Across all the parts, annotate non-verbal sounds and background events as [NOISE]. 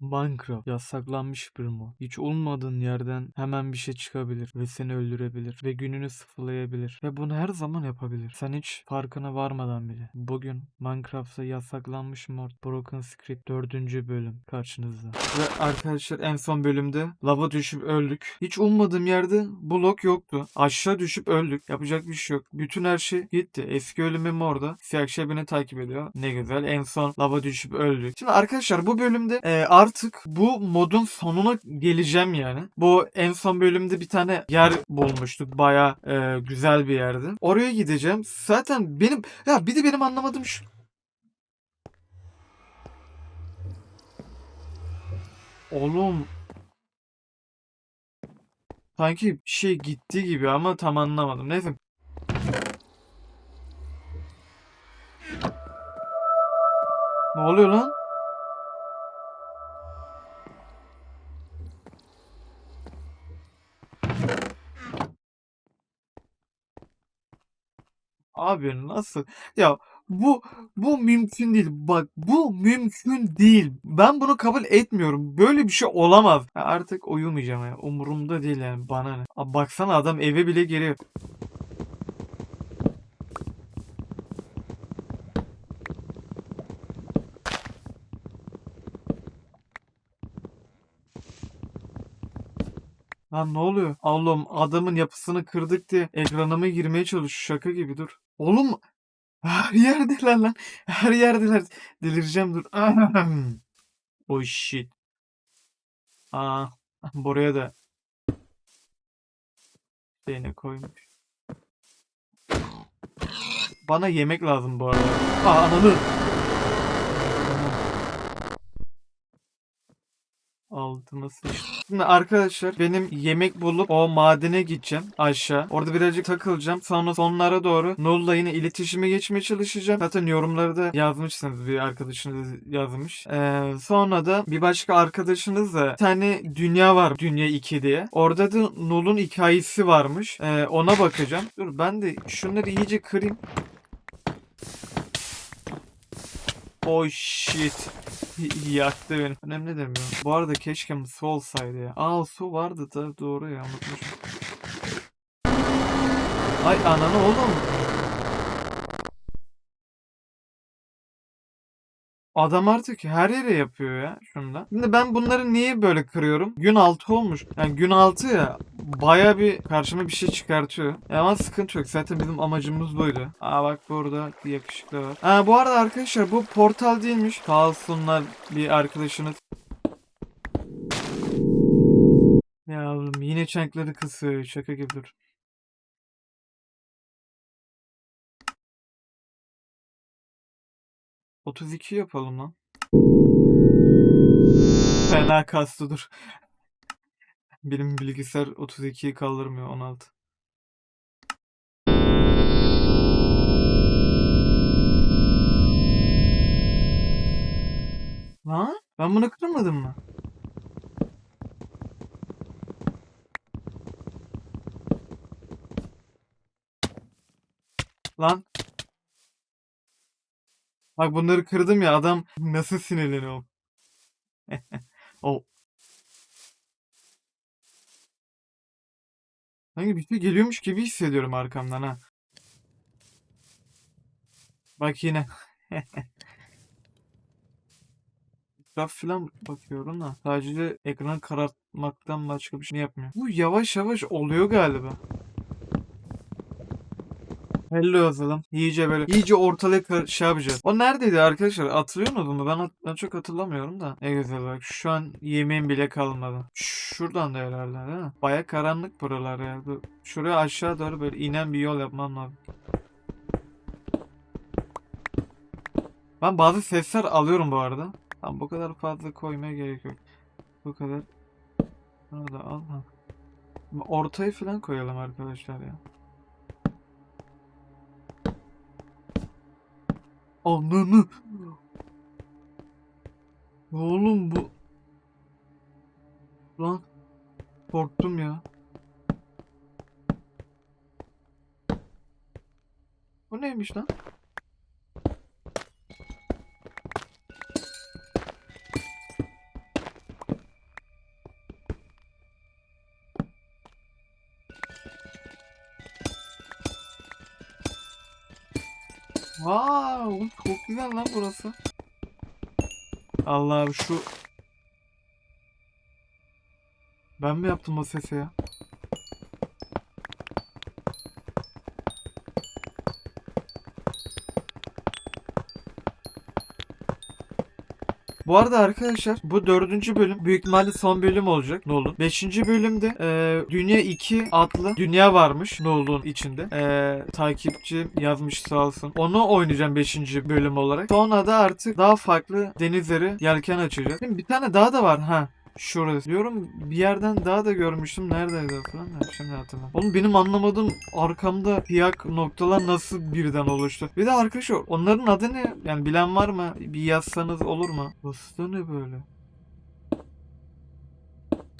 Minecraft yasaklanmış bir mod. Hiç olmadığın yerden hemen bir şey çıkabilir ve seni öldürebilir ve gününü sıfırlayabilir ve bunu her zaman yapabilir. Sen hiç farkına varmadan bile. Bugün Minecraft'ta yasaklanmış mod Broken Script 4. bölüm karşınızda. Ve arkadaşlar en son bölümde lava düşüp öldük. Hiç ummadığım yerde blok yoktu. Aşağı düşüp öldük. Yapacak bir şey yok. Bütün her şey gitti. Eski ölümüm orada. Siyah şey takip ediyor. Ne güzel. En son lava düşüp öldük. Şimdi arkadaşlar bu bölümde e, artık bu modun sonuna geleceğim yani. Bu en son bölümde bir tane yer bulmuştuk. Baya güzel bir yerdi. Oraya gideceğim. Zaten benim ya bir de benim anlamadığım şu Oğlum sanki şey gitti gibi ama tam anlamadım. Neyse. Ne oluyor lan? Abi nasıl? Ya bu bu mümkün değil. Bak bu mümkün değil. Ben bunu kabul etmiyorum. Böyle bir şey olamaz. Ya artık uyumayacağım ya. Umurumda değil yani. Bana ne? Abi baksana adam eve bile geliyor. Lan ne oluyor? Allah'ım adamın yapısını kırdık diye ekranıma girmeye çalışıyor. Şaka gibi dur. Oğlum her yerdeler lan. Her yerdeler. Delireceğim dur. Oh shit. Aa, buraya da şeyini koymuş. Bana yemek lazım bu arada. Aa ananı. Altıma sıçtım. Arkadaşlar benim yemek bulup o madene gideceğim aşağı. Orada birazcık takılacağım. Sonra sonlara doğru Null'la yine iletişime geçmeye çalışacağım. Zaten yorumları da yazmışsınız bir arkadaşınız yazmış. Ee, sonra da bir başka arkadaşınız da bir tane dünya var. Dünya 2 diye. Orada da Null'un hikayesi varmış. Ee, ona bakacağım. Dur ben de şunları iyice kırayım. Oh shit. [LAUGHS] Yaktı beni. Önemli demiyorum. Bu arada keşke su olsaydı ya. Aa su vardı da doğru ya unutmuşum. Ay ananı oğlum. Adam artık her yere yapıyor ya şunda. Şimdi ben bunları niye böyle kırıyorum? Gün altı olmuş. Yani gün altı ya baya bir karşıma bir şey çıkartıyor. Ya ama sıkıntı yok. Zaten bizim amacımız buydu. Aa bak burada bir yakışıklı var. Ha bu arada arkadaşlar bu portal değilmiş. Sağ olsunlar bir arkadaşınız. Ya oğlum yine çankları kısıyor. Şaka gibi dur. Otuz iki yapalım lan. Fena kastı dur. Benim bilgisayar 32'yi kaldırmıyor 16. Lan ben bunu kırmadım mı? Lan. Bak bunları kırdım ya adam nasıl sinirleniyor. [LAUGHS] o Sanki bir şey geliyormuş gibi hissediyorum arkamdan ha. Bak yine. [LAUGHS] Etraf falan bakıyorum da sadece ekranı karartmaktan başka bir şey yapmıyor. Bu yavaş yavaş oluyor galiba. Hello yazalım. İyice böyle iyice ortalığı kar- şey yapacağız. O neredeydi arkadaşlar? Hatırlıyor musunuz mu? Ben, ben çok hatırlamıyorum da. Ne güzel bak. Şu an yemeğim bile kalmadı. Şuradan da herhalde değil mi? Baya karanlık buralar ya. Şuraya aşağı doğru böyle inen bir yol yapmam lazım. Ben bazı sesler alıyorum bu arada. Tamam bu kadar fazla koymaya gerek yok. Bu kadar. Bunu da al. Ortaya falan koyalım arkadaşlar ya. Ananı. Oğlum bu. Lan. Korktum ya. Bu neymiş lan? Wow, çok güzel lan burası. Allah'ım şu... Ben mi yaptım o sesi ya? Bu arada arkadaşlar bu dördüncü bölüm büyük ihtimalle son bölüm olacak Nolan. Beşinci bölümde e, Dünya 2 adlı dünya varmış Nolan içinde. E, takipçi yazmış sağ olsun. Onu oynayacağım beşinci bölüm olarak. Sonra da artık daha farklı denizleri yelken açacağız. Şimdi bir tane daha da var ha. Şurası. Diyorum bir yerden daha da görmüştüm. Neredeydi falan? Ha, şimdi hatırlamıyorum. Oğlum benim anlamadığım arkamda piyak noktalar nasıl birden oluştu? Bir de arkadaşlar onların adı ne? Yani bilen var mı? Bir yazsanız olur mu? Burası ne böyle?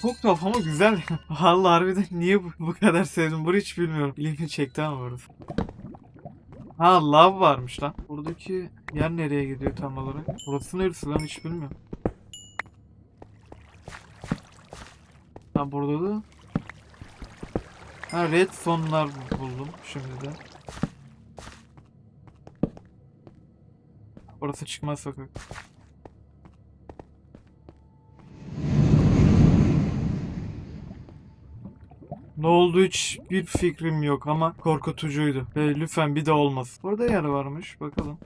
Çok tuhaf ama güzel. [LAUGHS] Vallahi harbiden niye bu, bu kadar sevdim bunu hiç bilmiyorum. İlgimi çekti ama burası. Ha lav varmış lan. Buradaki yer nereye gidiyor tam olarak? Burası neresi lan hiç bilmiyorum. Ha burada da Ha red fonlar buldum şimdi de. Orası çıkmaz sokak. Ne oldu hiç bir fikrim yok ama korkutucuydu. Ve lütfen bir de olmaz. Burada yer varmış bakalım.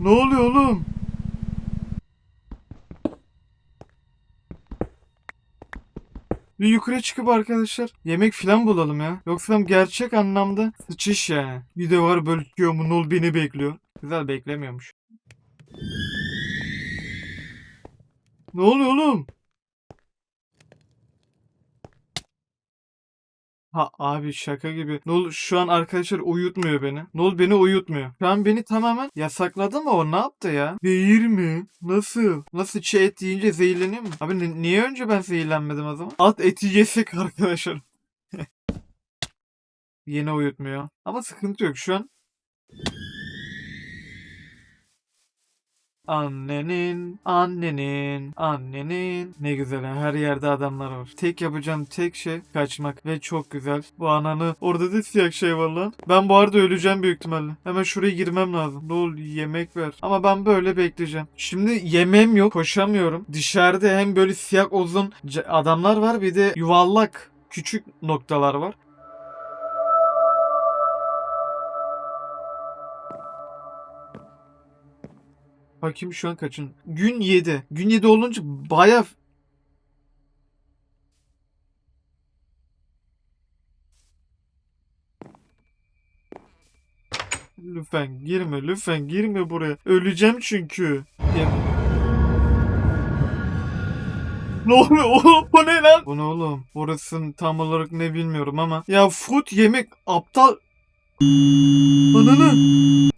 Ne oluyor oğlum? Bir yukarı çıkıp arkadaşlar yemek filan bulalım ya. Yoksa gerçek anlamda sıçış yani. Bir de var böyle çıkıyor mu nol beni bekliyor. Güzel beklemiyormuş. Ne oluyor oğlum? Ha abi şaka gibi. Nol şu an arkadaşlar uyutmuyor beni. Nol beni uyutmuyor. Şu an beni tamamen yasakladı mı o ne yaptı ya? Zehir mi? Nasıl? Nasıl çiğ et yiyince zehirleniyor mu? Abi ni- niye önce ben zehirlenmedim o zaman? At eti yesek [LAUGHS] arkadaşlar. [LAUGHS] Yine uyutmuyor. Ama sıkıntı yok şu an. Annenin, annenin, annenin. Ne güzel her yerde adamlar var. Tek yapacağım tek şey kaçmak ve çok güzel. Bu ananı orada da siyah şey var lan. Ben bu arada öleceğim büyük ihtimalle. Hemen şuraya girmem lazım. Ne ol yemek ver. Ama ben böyle bekleyeceğim. Şimdi yemeğim yok, koşamıyorum. Dışarıda hem böyle siyah uzun adamlar var bir de yuvarlak küçük noktalar var. Bakayım şu an kaçın? Gün 7. Gün 7 olunca baya Lütfen girme, lütfen girme buraya. Öleceğim çünkü. Ne oluyor? Bu ne lan? Bu ne oğlum? Burasının tam olarak ne bilmiyorum ama. Ya food yemek aptal. Ananı.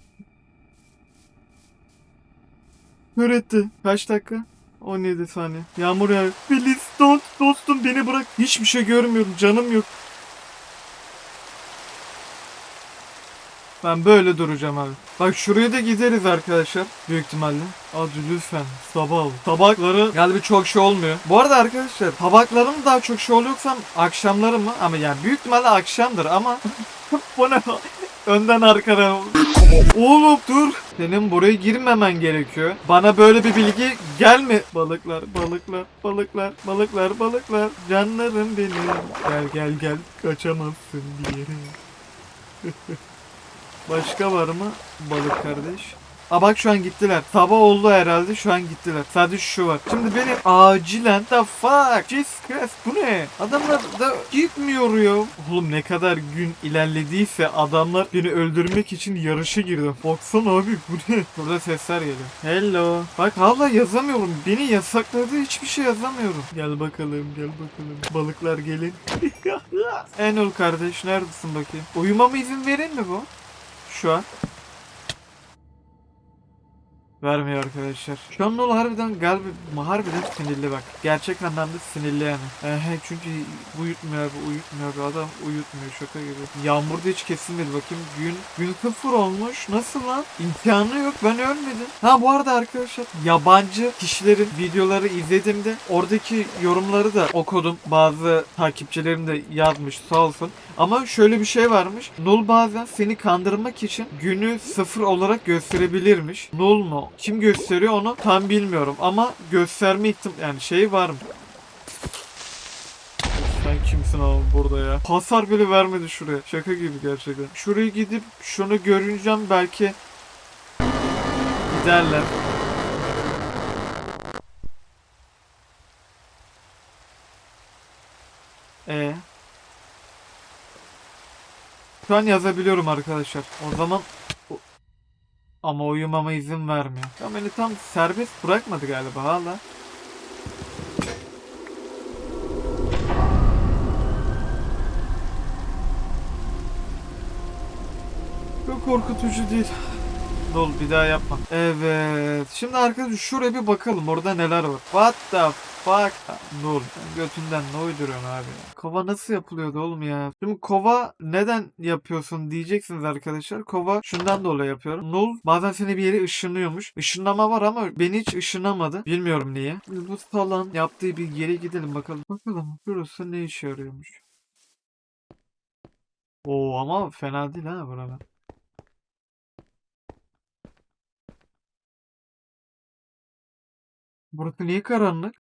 Kör etti. Kaç dakika? 17 saniye. Yağmur yağıyor. Please don't dostum beni bırak. Hiçbir şey görmüyorum. Canım yok. Ben böyle duracağım abi. Bak şuraya da gideriz arkadaşlar. Büyük ihtimalle. Hadi lütfen. Sabah. Tabakları galiba çok şey olmuyor. Bu arada arkadaşlar tabaklarım daha çok şey oluyorsam akşamları mı? Ama yani büyük ihtimalle akşamdır ama [LAUGHS] bu ne? Önden arkana. Oğlum dur. Senin buraya girmemen gerekiyor. Bana böyle bir bilgi gelme. Balıklar, balıklar, balıklar, balıklar, balıklar. Canlarım benim. Gel gel gel. Kaçamazsın bir yere. [LAUGHS] Başka var mı balık kardeş? Aa bak şu an gittiler. Sabah oldu herhalde şu an gittiler. Sadece şu var. Şimdi benim acilen the fuck Jesus Christ bu ne? Adamlar da gitmiyor ya. Oğlum ne kadar gün ilerlediyse adamlar beni öldürmek için yarışa girdi. Baksana abi bu ne? Burada sesler geliyor. Hello. Bak hala yazamıyorum. Beni yasakladı hiçbir şey yazamıyorum. Gel bakalım gel bakalım. Balıklar gelin. [LAUGHS] Enol kardeş neredesin bakayım? Uyumama izin verin mi bu? Şu an. Vermiyor arkadaşlar. Şu an Nol harbiden galiba harbiden sinirli bak. Gerçek anlamda sinirli yani. Ehe çünkü uyutmuyor abi uyutmuyor abi. Adam uyutmuyor şaka gibi. Yağmurda hiç kesilmedi bakayım. Gün gün sıfır olmuş. Nasıl lan? İmkanı yok ben ölmedim. Ha bu arada arkadaşlar yabancı kişilerin videoları izlediğimde oradaki yorumları da okudum. Bazı takipçilerim de yazmış sağ olsun. Ama şöyle bir şey varmış. Null bazen seni kandırmak için günü sıfır olarak gösterebilirmiş. Null mu? Kim gösteriyor onu tam bilmiyorum ama gösterme ihtim yani şey var mı? Sen kimsin abi burada ya? Hasar bile vermedi şuraya. Şaka gibi gerçekten. Şuraya gidip şunu görüneceğim belki giderler. E Şu an yazabiliyorum arkadaşlar. O zaman ama uyumama izin vermiyor. Ya beni tam serbest bırakmadı galiba hala. Çok korkutucu değil. Dol bir daha yapma. Evet. Şimdi arkadaşlar şuraya bir bakalım. Orada neler var. What the Dol. Sen götünden ne uyduruyorsun abi? ya? Kova nasıl yapılıyordu oğlum ya? Şimdi kova neden yapıyorsun diyeceksiniz arkadaşlar. Kova şundan dolayı yapıyorum. Null bazen seni bir yere ışınlıyormuş. Işınlama var ama beni hiç ışınlamadı. Bilmiyorum niye. Şimdi bu salon yaptığı bir yere gidelim bakalım. Bakalım burası ne işe yarıyormuş. Oo ama fena değil ha burada. Burası niye karanlık?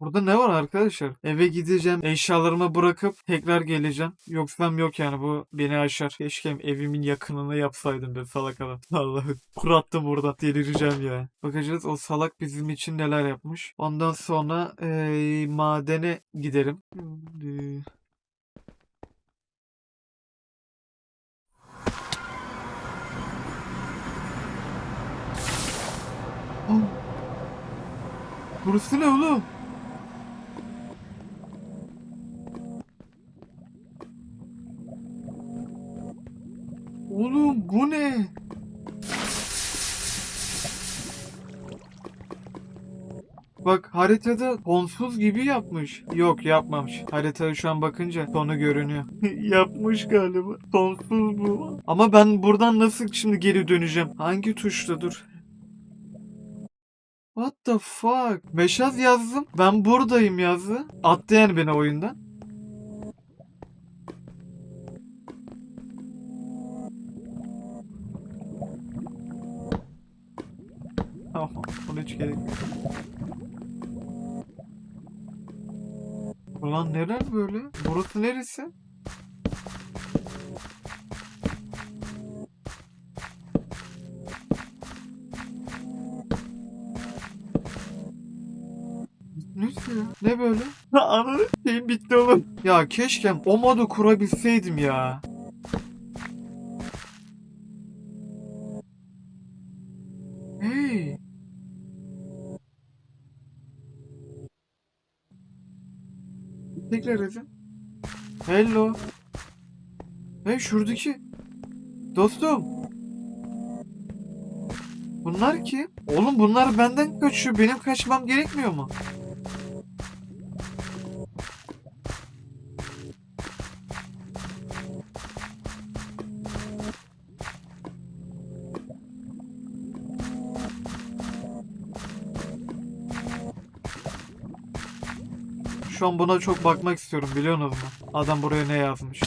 Burada ne var arkadaşlar? Eve gideceğim, eşyalarımı bırakıp tekrar geleceğim. Yoksam yok yani bu beni aşar. Keşke evimin yakınını yapsaydım ben salak adam. [LAUGHS] Vallahi kurattım burada. Delireceğim ya. Bakacağız o salak bizim için neler yapmış. Ondan sonra eee, madene giderim. Burası ne oğlum? Oğlum bu ne? Bak haritada sonsuz gibi yapmış. Yok yapmamış. Haritaya şu an bakınca sonu görünüyor. [LAUGHS] yapmış galiba. Sonsuz bu. Ama ben buradan nasıl şimdi geri döneceğim? Hangi tuşta dur? What the fuck? Meşaz yazdım. Ben buradayım yazdı. Attı yani beni oyundan. [LAUGHS] Tamam. Ona hiç gerek yok. Ulan neler böyle? Burası neresi? Ne böyle? Ananı şeyim bitti oğlum. Ya keşke o modu kurabilseydim ya. Tekrar edin. Hello. Hey şuradaki. Dostum. Bunlar kim? Oğlum bunlar benden kaçıyor. Benim kaçmam gerekmiyor mu? Şu an buna çok bakmak istiyorum biliyorsunuz mu? Adam buraya ne yazmış?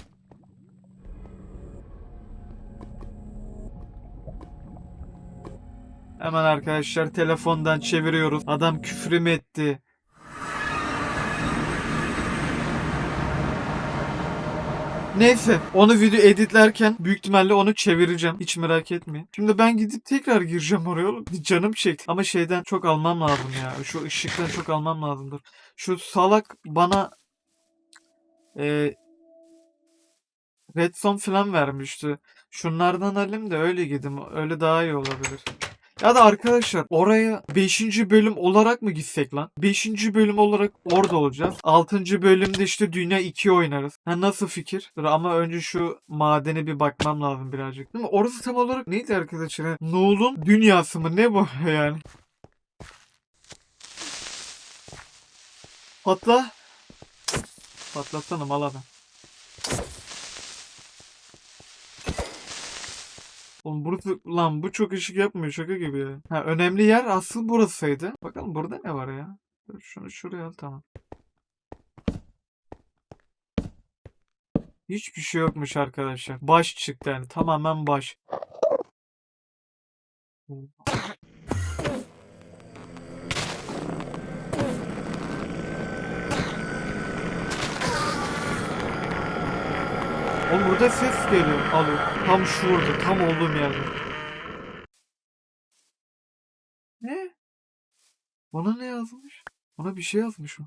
Hemen arkadaşlar telefondan çeviriyoruz. Adam küfür etti? Neyse onu video editlerken büyük ihtimalle onu çevireceğim. Hiç merak etmeyin. Şimdi ben gidip tekrar gireceğim oraya oğlum. Canım çekti. Ama şeyden çok almam lazım ya. Şu ışıktan çok almam lazımdır. Şu salak bana e, Redstone falan vermişti. Şunlardan alayım da öyle gideyim. Öyle daha iyi olabilir. Ya da arkadaşlar oraya 5. bölüm olarak mı gitsek lan? 5. bölüm olarak orada olacağız. 6. bölümde işte Dünya 2 oynarız. Ha nasıl fikir? Dur ama önce şu madene bir bakmam lazım birazcık. Değil mi? Orası tam olarak neydi arkadaşlar? Noel'un dünyası mı? Ne bu [LAUGHS] yani? Patla. Patlatsana mal adam. Oğlum burası lan bu çok ışık yapmıyor şaka gibi ya. Ha önemli yer asıl burasıydı. Bakalım burada ne var ya? Şunu şuraya al tamam. Hiçbir şey yokmuş arkadaşlar. Baş çıktı yani tamamen baş. Oğlum burada ses geliyor. Alıyor. Tam şurada. Tam olduğum yerde. Ne? Bana ne yazmış? Bana bir şey yazmış o.